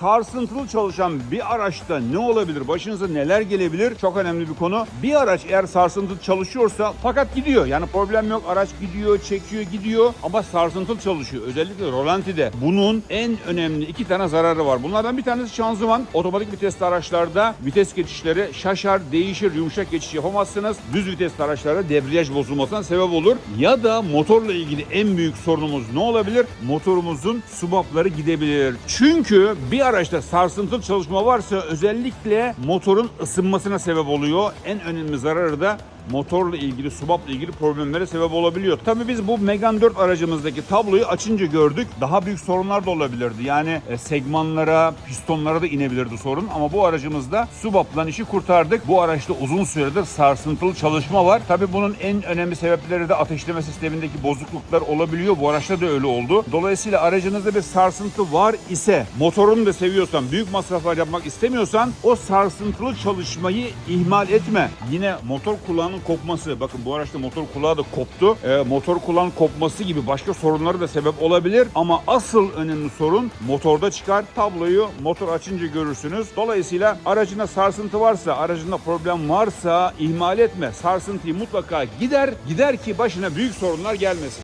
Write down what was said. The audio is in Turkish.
Sarsıntılı çalışan bir araçta ne olabilir? Başınıza neler gelebilir? Çok önemli bir konu. Bir araç eğer sarsıntılı çalışıyorsa fakat gidiyor. Yani problem yok. Araç gidiyor, çekiyor, gidiyor ama sarsıntılı çalışıyor. Özellikle rolantide. Bunun en önemli iki tane zararı var. Bunlardan bir tanesi şanzıman. Otomatik vitesli araçlarda vites geçişleri şaşar, değişir, yumuşak geçiş yapamazsınız. Düz vitesli araçlarda debriyaj bozulmasına sebep olur. Ya da motorla ilgili en büyük sorunumuz ne olabilir? Motorumuzun subapları gidebilir. Çünkü bir araçta sarsıntılı çalışma varsa özellikle motorun ısınmasına sebep oluyor. En önemli zararı da motorla ilgili, subapla ilgili problemlere sebep olabiliyor. Tabii biz bu Megane 4 aracımızdaki tabloyu açınca gördük. Daha büyük sorunlar da olabilirdi. Yani e, segmanlara, pistonlara da inebilirdi sorun. Ama bu aracımızda subapla işi kurtardık. Bu araçta uzun süredir sarsıntılı çalışma var. Tabii bunun en önemli sebepleri de ateşleme sistemindeki bozukluklar olabiliyor. Bu araçta da öyle oldu. Dolayısıyla aracınızda bir sarsıntı var ise, motorunu da seviyorsan, büyük masraflar yapmak istemiyorsan o sarsıntılı çalışmayı ihmal etme. Yine motor kulağının kopması, bakın bu araçta motor kulağı da koptu. Ee, motor kulağın kopması gibi başka sorunları da sebep olabilir. Ama asıl önemli sorun motorda çıkar. Tabloyu motor açınca görürsünüz. Dolayısıyla aracında sarsıntı varsa, aracında problem varsa ihmal etme. Sarsıntıyı mutlaka gider. Gider ki başına büyük sorunlar gelmesin.